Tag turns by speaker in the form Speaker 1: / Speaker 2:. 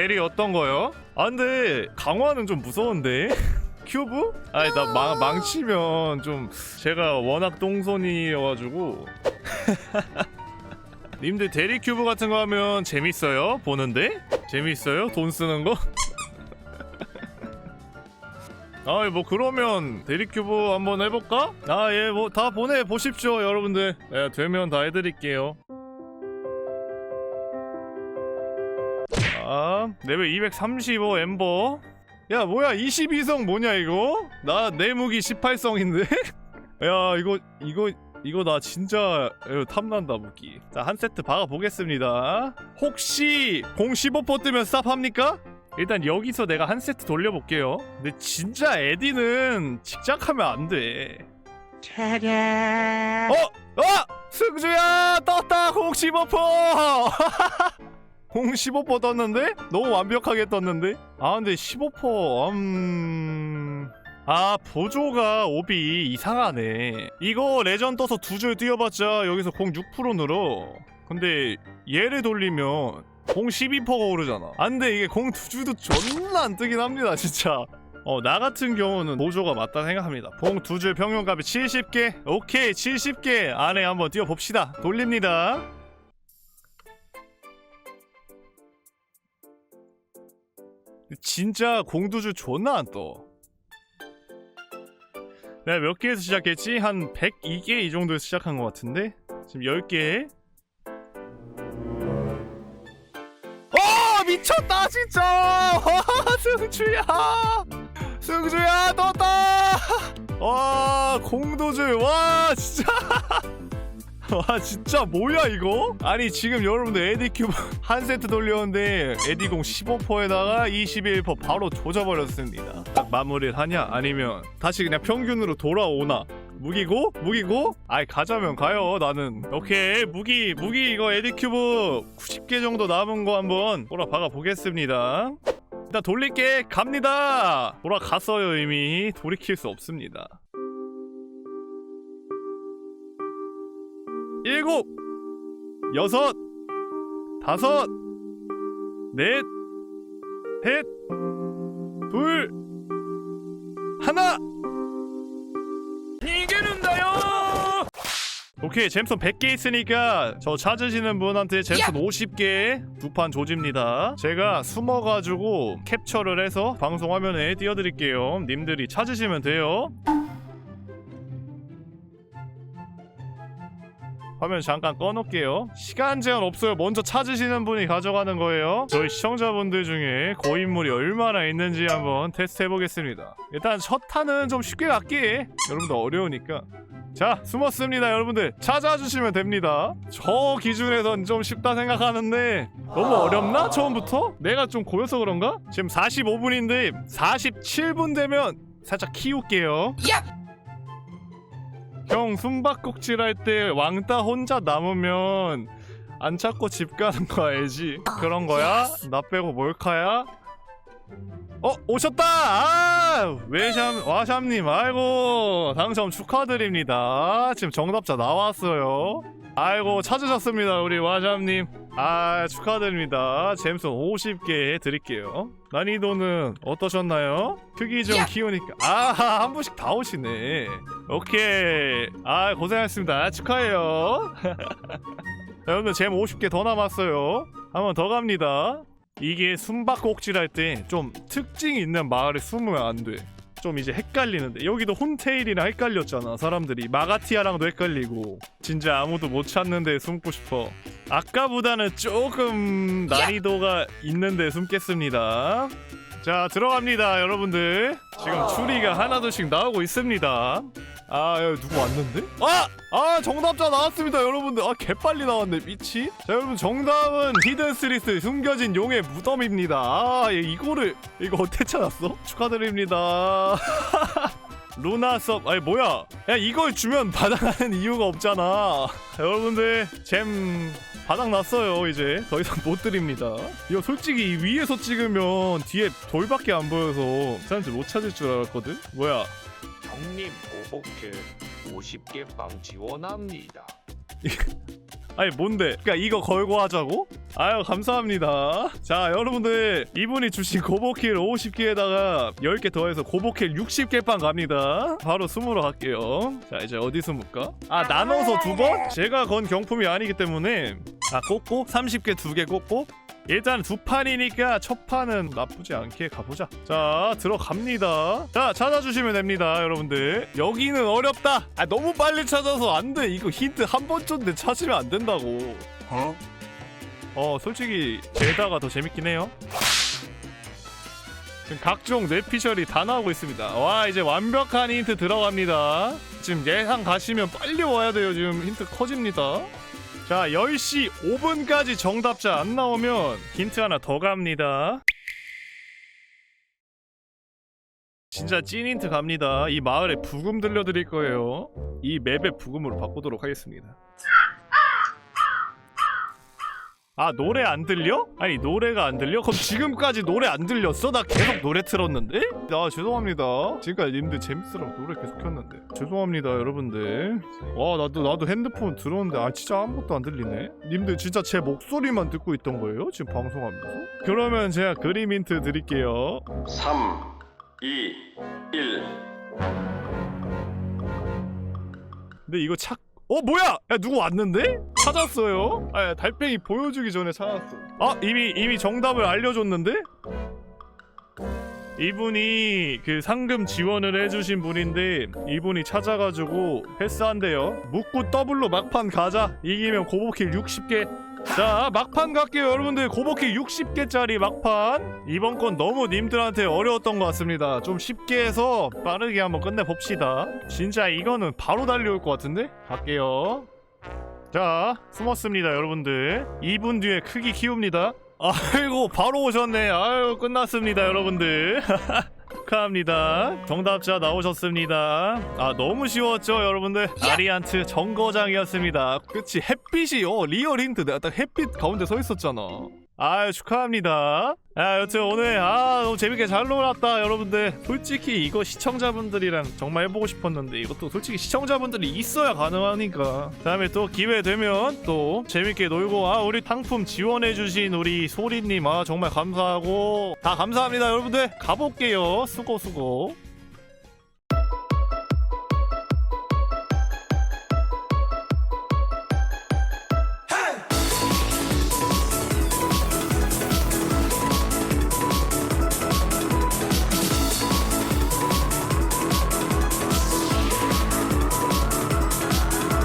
Speaker 1: 대리 어떤 거요? 아 근데 강화는 좀 무서운데 큐브? 아니 나 망, 망치면 좀 제가 워낙 똥손이어가지고 님들 대리 큐브 같은 거 하면 재밌어요? 보는데? 재밌어요? 돈 쓰는 거? 아, 뭐 그러면 대리 큐브 한번 해볼까? 아, 예, 뭐 다 보내 보십시오, 여러분들. 예, 되면 다 해드릴게요. 아, 레벨 235 엠버. 야, 뭐야, 22성 뭐냐 이거? 나 내 무기 18성인데? 야, 이거 이거 이거 나 진짜 이거 탐난다 무기. 자, 한 세트 박아 보겠습니다. 혹시 공 15% 뜨면 스탑합니까? 일단 여기서 내가 한 세트 돌려볼게요. 근데 진짜 에디는 직작하면 안 돼. 어? 어? 승주야 떴다 공 15%! 공 15% 떴는데? 너무 완벽하게 떴는데? 아 근데 15% 음... 아 보조가 오비 이상하네. 이거 레전 떠서 두 줄 뛰어봤자 여기서 공 6% 늘어. 근데 얘를 돌리면 공 12%가 오르잖아. 안돼 이게 공 두 줄도 존나 안 뜨긴 합니다 진짜. 어 나 같은 경우는 보조가 맞다 생각합니다. 공두줄 평균값이 70개? 오케이 70개 안에 한번 뛰어봅시다. 돌립니다 진짜 공두줄 존나 안 떠. 내가 몇 개에서 시작했지? 한 102개 이 정도에서 시작한 것 같은데? 지금 10개. 어! 미쳤다, 진짜! 와, 승주야! 승주야, 떴다! 와, 공도줄, 와, 진짜! 와 진짜 뭐야 이거? 아니 지금 여러분들 에디큐브 한 세트 돌렸는데 에디공 15%에다가 21% 바로 조져버렸습니다. 딱 마무리를 하냐? 아니면 다시 그냥 평균으로 돌아오나? 무기고? 무기고? 아이 가자면 가요 나는. 오케이 무기 무기. 이거 에디큐브 90개 정도 남은 거 한번 돌아박아 보겠습니다. 일단 돌릴게 갑니다. 돌아갔어요 이미. 돌이킬 수 없습니다 일곱, 여섯, 다섯, 넷, 셋, 둘, 하나. 이기는다요. 오케이 잼son 100개 있으니까 저 찾으시는 분한테 잼son 50개 두 판 조집니다 제가 숨어가지고 캡처를 해서 방송 화면에 띄워드릴게요 님들이 찾으시면 돼요 화면 잠깐 꺼놓을게요. 시간 제한 없어요. 먼저 찾으시는 분이 가져가는 거예요. 저희 시청자분들 중에 고인물이 얼마나 있는지 한번 테스트 해보겠습니다. 일단 첫 탄은 좀 쉽게 갈게. 여러분들 어려우니까. 자, 숨었습니다, 여러분들. 찾아주시면 됩니다. 저 기준에선 좀 쉽다 생각하는데 너무 어렵나? 처음부터? 내가 좀 고여서 그런가? 지금 45분인데 47분 되면 살짝 키울게요. 형 숨바꼭질 할 때 왕따 혼자 남으면 안 찾고 집 가는 거 알지? 그런 거야? 나 빼고 몰카야? 어 오셨다! 아 외샴 와샴님 아이고 당첨 축하드립니다. 지금 정답자 나왔어요. 아이고 찾으셨습니다 우리 와샴님. 아 축하드립니다. 잼son 50개 드릴게요. 난이도는 어떠셨나요? 크기 좀 키우니까 아 한 분씩 다 오시네. 오케이. 아 고생하셨습니다. 축하해요. 자, 여러분들 잼 50개 더 남았어요. 한번 더 갑니다. 이게 숨바꼭질 할 때 좀 특징 있는 마을에 숨으면 안 돼. 좀 이제 헷갈리는데 여기도 혼테일이랑 헷갈렸잖아. 사람들이 마가티아랑도 헷갈리고 진짜 아무도 못 찾는 데 숨고 싶어. 아까보다는 조금 난이도가 있는 데 숨겠습니다. 자 들어갑니다 여러분들. 지금 추리가 하나둘씩 나오고 있습니다 아 누구 왔는데? 아! 아 정답자 나왔습니다 여러분들. 아 개빨리 나왔네 미치 자 여러분 정답은 히든 스리스 숨겨진 용의 무덤입니다. 아얘 이거를 이거 어떻게 찾았어? 축하드립니다. 루나 섭 아니 뭐야? 야 이걸 주면 바닥나는 이유가 없잖아. 자, 여러분들 잼 바닥 났어요 이제. 더 이상 못 드립니다. 이거 솔직히 이 위에서 찍으면 뒤에 돌밖에 안 보여서 사람들 못 찾을 줄 알았거든? 뭐야
Speaker 2: 형님 보복해 50개 빵 지원합니다.
Speaker 1: 아니 뭔데 그니까 이거 걸고 하자고? 아유 감사합니다 자 여러분들 이분이 주신 고보킬 50개에다가 10개 더해서 고보킬 60개판 갑니다 바로 숨으러 갈게요 자 이제 어디 숨을까? 아 나눠서 두 번? 제가 건 경품이 아니기 때문에 아 꽂고 30개 두 개 꽂고 일단 두 판이니까 첫 판은 나쁘지 않게 가보자. 자 들어갑니다. 자 찾아주시면 됩니다 여러분들. 여기는 어렵다. 아 너무 빨리 찾아서 안 돼. 이거 힌트 한 번 줬는데 찾으면 안 된다고.
Speaker 2: 어?
Speaker 1: 어 솔직히 젤다가 더 재밌긴 해요. 지금 각종 뇌피셜이 다 나오고 있습니다. 와 이제 완벽한 힌트 들어갑니다. 지금 예상 가시면 빨리 와야 돼요 지금. 힌트 커집니다 자 10시 5분까지 정답자 안 나오면 힌트 하나 더 갑니다. 진짜 찐 힌트 갑니다. 이 마을에 부금 들려드릴 거예요. 이 맵의 부금으로 바꾸도록 하겠습니다 아 노래 안 들려? 아니 노래가 안 들려? 그럼 지금까지 노래 안 들렸어? 나 계속 노래 틀었는데? 아 죄송합니다 지금까지 님들 재밌으라고 노래 계속 켰는데 죄송합니다 여러분들 와 나도 나도 핸드폰 들었는데 아 진짜 아무것도 안 들리네 님들 진짜 제 목소리만 듣고 있던 거예요? 지금 방송하면서? 그러면 제가 그림 힌트 드릴게요
Speaker 3: 3, 2, 1.
Speaker 1: 근데 이거 착 어 뭐야? 야 누구 왔는데? 찾았어요? 아 달팽이 보여주기 전에 찾았어. 아 이미 이미 정답을 알려줬는데? 이분이 그 상금 지원을 해주신 분인데 이분이 찾아가지고 패스한대요. 묻고 더블로 막판 가자. 이기면 고보킬 60개. 자 막판 갈게요. 여러분들 고보킬 60개짜리 막판. 이번 건 너무 님들한테 어려웠던 것 같습니다. 좀 쉽게 해서 빠르게 한번 끝내봅시다. 진짜 이거는 바로 달려올 것 같은데? 갈게요. 자 숨었습니다 여러분들. 2분 뒤에 크기 키웁니다. 아이고 바로 오셨네. 아유 끝났습니다 여러분들 축하합니다. 정답자 나오셨습니다. 아 너무 쉬웠죠 여러분들? 아리안트 정거장이었습니다. 그치 햇빛이 어 리얼 힌트. 내가 딱 햇빛 가운데 서 있었잖아 아유 축하합니다. 아 여튼 오늘 아 너무 재밌게 잘 놀았다 여러분들. 솔직히 이거 시청자분들이랑 정말 해보고 싶었는데 이것도 솔직히 시청자분들이 있어야 가능하니까. 다음에 또 기회 되면 또 재밌게 놀고 아 우리 상품 지원해주신 우리 소리님 아 정말 감사하고. 다 감사합니다 여러분들. 가볼게요. 수고 수고